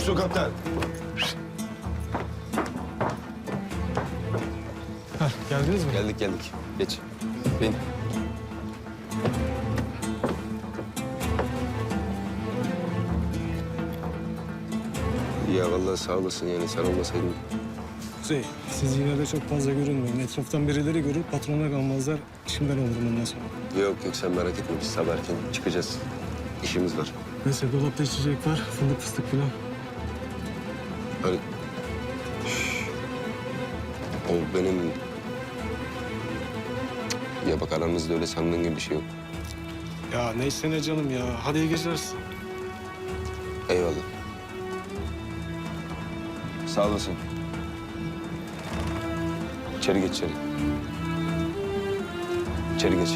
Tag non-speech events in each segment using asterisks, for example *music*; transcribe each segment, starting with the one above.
Dursun kaptan. Heh, geldiniz mi? Geldik geldik. Geç. Bin. Ya vallahi sağ olasın yani sen olmasaydın. Kuzey, siz yine de çok fazla görünmeyin. Etraftan birileri görür, patrona kalmazlar. İşimden olurum ondan sonra. Yok yok sen merak etme biz sabah erken çıkacağız. İşimiz var. Neyse dolapta içecek var, fındık fıstık falan. Şş. O benim... Ya bak aranızda öyle sandığın gibi bir şey yok. Ya neyse ne canım ya. Hadi iyi geceler. Eyvallah. Sağ olasın. İçeri geç içeri. İçeri geç.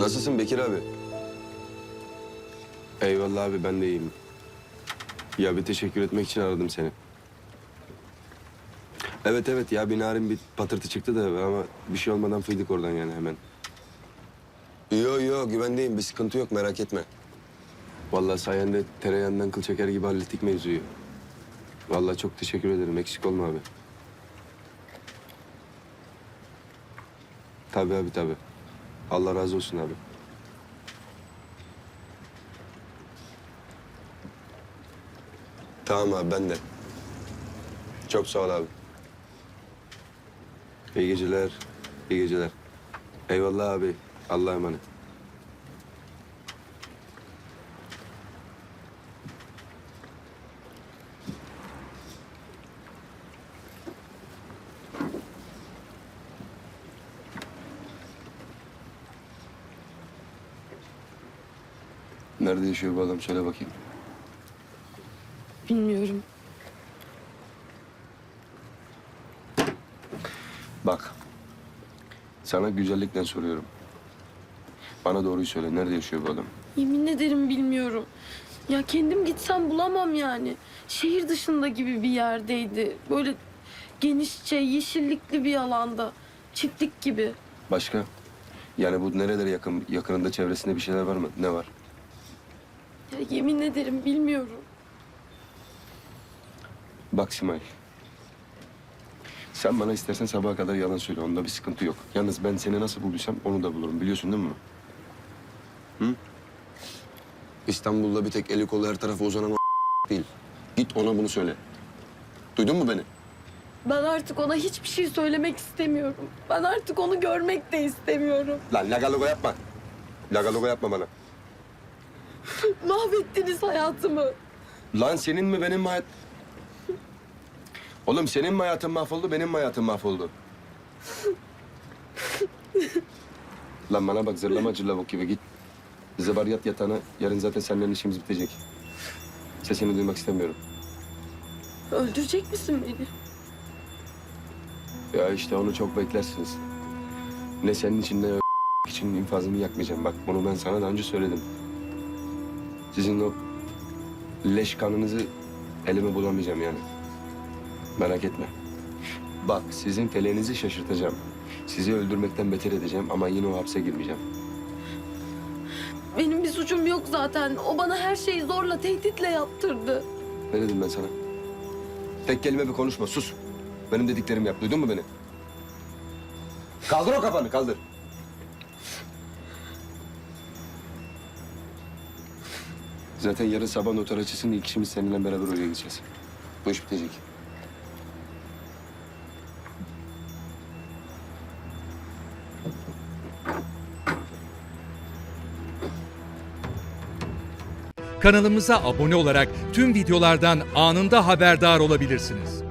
Nasılsın Bekir abi? Eyvallah abi ben de iyiyim. Ya bir teşekkür etmek için aradım seni. Evet evet ya bir narin bir patırtı çıktı da ama bir şey olmadan fıydık oradan yani hemen. Yo yo güvendeyim bir sıkıntı yok merak etme. Vallahi sayende tereyağından kıl çeker gibi hallettik mevzuyu. Vallahi çok teşekkür ederim eksik olma abi. Tabii abi tabii. Allah razı olsun abi. Tamam abi ben de. Çok sağ ol abi. İyi geceler. iyi geceler. Eyvallah abi. Allah'a emanet. Nerede yaşıyor bu adam? Söyle bakayım. Bilmiyorum. Bak. Sana güzellikle soruyorum. Bana doğruyu söyle. Nerede yaşıyor bu adam? Yemin ederim bilmiyorum. Ya kendim gitsem bulamam yani. Şehir dışında gibi bir yerdeydi. Böyle genişçe, yeşillikli bir alanda. Çiftlik gibi. Başka? Yani bu nerelere yakın? Yakınında çevresinde bir şeyler var mı? Ne var? Ya yemin ederim bilmiyorum. Bak Simay. Sen bana istersen sabaha kadar yalan söyle. Onda bir sıkıntı yok. Yalnız ben seni nasıl bulduysam onu da bulurum. Biliyorsun değil mi? Hı? İstanbul'da bir tek eli kolu her tarafa uzanan o *laughs* değil. Git ona bunu söyle. Duydun mu beni? Ben artık ona hiçbir şey söylemek istemiyorum. Ben artık onu görmek de istemiyorum. Lan lagalugo yapma. Lagalugo yapma bana. *laughs* Mahvettiniz hayatımı. Lan senin mi benim mi hayat... Oğlum senin mi hayatın mahvoldu, benim mi hayatım mahvoldu? Lan bana bak zırlama cırlavuk gibi git. Bize var yat yatağına. Yarın zaten seninle işimiz bitecek. Sesini duymak istemiyorum. Öldürecek misin beni? Ya işte onu çok beklersiniz. Ne senin için ne o için infazımı yakmayacağım. Bak bunu ben sana daha önce söyledim. Sizin o leş kanınızı elime bulamayacağım yani. Merak etme. Bak sizin feleğinizi şaşırtacağım. Sizi öldürmekten beter edeceğim ama yine o hapse girmeyeceğim. Benim bir suçum yok zaten. O bana her şeyi zorla, tehditle yaptırdı. Ne dedim ben sana? Tek kelime bir konuşma, sus. Benim dediklerimi yap, duydun mu beni? Kaldır o kafanı, kaldır. Zaten yarın sabah noter açısın, ilk işimiz seninle beraber oraya gideceğiz. Bu iş bitecek. Kanalımıza abone olarak tüm videolardan anında haberdar olabilirsiniz.